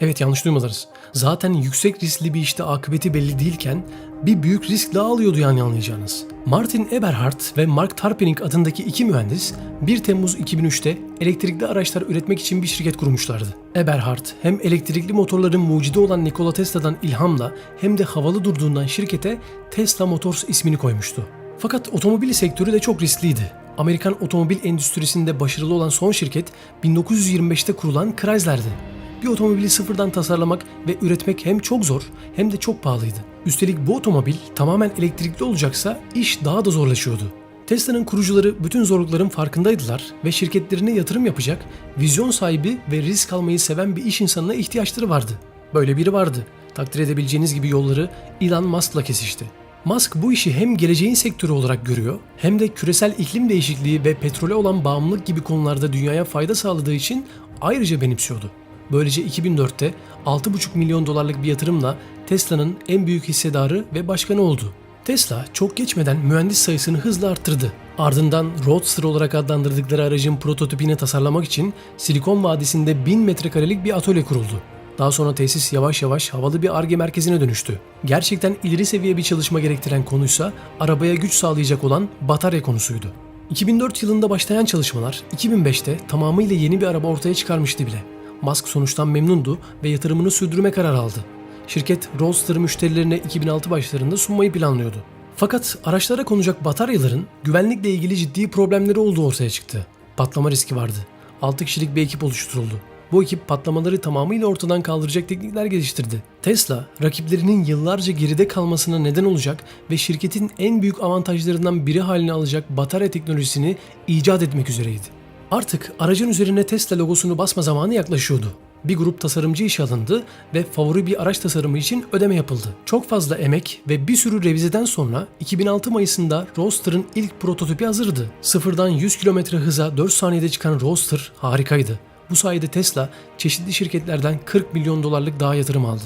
Evet yanlış duymadınız. Zaten yüksek riskli bir işte akıbeti belli değilken bir büyük risk daha alıyordu yani anlayacağınız. Martin Eberhard ve Mark Tarpenning adındaki iki mühendis 1 Temmuz 2003'te elektrikli araçlar üretmek için bir şirket kurmuşlardı. Eberhard hem elektrikli motorların mucidi olan Nikola Tesla'dan ilhamla hem de havalı durduğundan şirkete Tesla Motors ismini koymuştu. Fakat otomobil sektörü de çok riskliydi. Amerikan otomobil endüstrisinde başarılı olan son şirket 1925'te kurulan Chrysler'di. Bir otomobili sıfırdan tasarlamak ve üretmek hem çok zor hem de çok pahalıydı. Üstelik bu otomobil tamamen elektrikli olacaksa iş daha da zorlaşıyordu. Tesla'nın kurucuları bütün zorlukların farkındaydılar ve şirketlerine yatırım yapacak, vizyon sahibi ve risk almayı seven bir iş insanına ihtiyaçları vardı. Böyle biri vardı. Takdir edebileceğiniz gibi yolları Elon Musk'la kesişti. Musk bu işi hem geleceğin sektörü olarak görüyor hem de küresel iklim değişikliği ve petrole olan bağımlılık gibi konularda dünyaya fayda sağladığı için ayrıca benimsiyordu. Böylece 2004'te 6,5 milyon dolarlık bir yatırımla Tesla'nın en büyük hissedarı ve başkanı oldu. Tesla çok geçmeden mühendis sayısını hızla arttırdı. Ardından Roadster olarak adlandırdıkları aracın prototipini tasarlamak için Silikon Vadisi'nde 1000 metrekarelik bir atölye kuruldu. Daha sonra tesis yavaş yavaş havalı bir ARGE merkezine dönüştü. Gerçekten ileri seviye bir çalışma gerektiren konuysa arabaya güç sağlayacak olan batarya konusuydu. 2004 yılında başlayan çalışmalar 2005'te tamamıyla yeni bir araba ortaya çıkarmıştı bile. Musk sonuçtan memnundu ve yatırımını sürdürme kararı aldı. Şirket Roadster'ı müşterilerine 2006 başlarında sunmayı planlıyordu. Fakat araçlara konacak bataryaların güvenlikle ilgili ciddi problemleri olduğu ortaya çıktı. Patlama riski vardı. 6 kişilik bir ekip oluşturuldu. Bu ekip patlamaları tamamıyla ortadan kaldıracak teknikler geliştirdi. Tesla, rakiplerinin yıllarca geride kalmasına neden olacak ve şirketin en büyük avantajlarından biri haline alacak batarya teknolojisini icat etmek üzereydi. Artık aracın üzerine Tesla logosunu basma zamanı yaklaşıyordu. Bir grup tasarımcı işe alındı ve favori bir araç tasarımı için ödeme yapıldı. Çok fazla emek ve bir sürü revizeden sonra 2006 Mayıs'ında Roadster'ın ilk prototipi hazırdı. Sıfırdan 100 km hıza 4 saniyede çıkan Roadster harikaydı. Bu sayede Tesla çeşitli şirketlerden 40 milyon dolarlık daha yatırım aldı.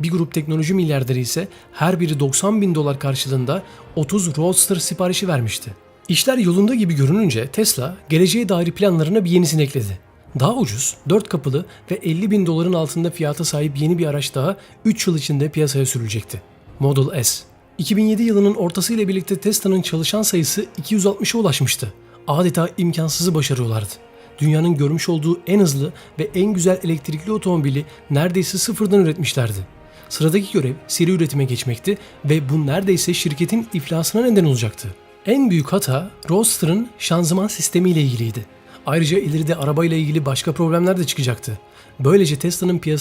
Bir grup teknoloji milyarderi ise her biri 90 bin dolar karşılığında 30 Roadster siparişi vermişti. İşler yolunda gibi görününce Tesla geleceğe dair planlarına bir yenisini ekledi. Daha ucuz, 4 kapılı ve 50 bin doların altında fiyata sahip yeni bir araç daha 3 yıl içinde piyasaya sürülecekti. Model S. 2007 yılının ortası ile birlikte Tesla'nın çalışan sayısı 260'a ulaşmıştı. Adeta imkansızı başarıyorlardı. Dünyanın görmüş olduğu en hızlı ve en güzel elektrikli otomobili neredeyse sıfırdan üretmişlerdi. Sıradaki görev seri üretime geçmekti ve bu neredeyse şirketin iflasına neden olacaktı. En büyük hata Roadster'ın şanzıman sistemiyle ilgiliydi. Ayrıca ileride arabayla ilgili başka problemler de çıkacaktı. Böylece Tesla'nın piyasasına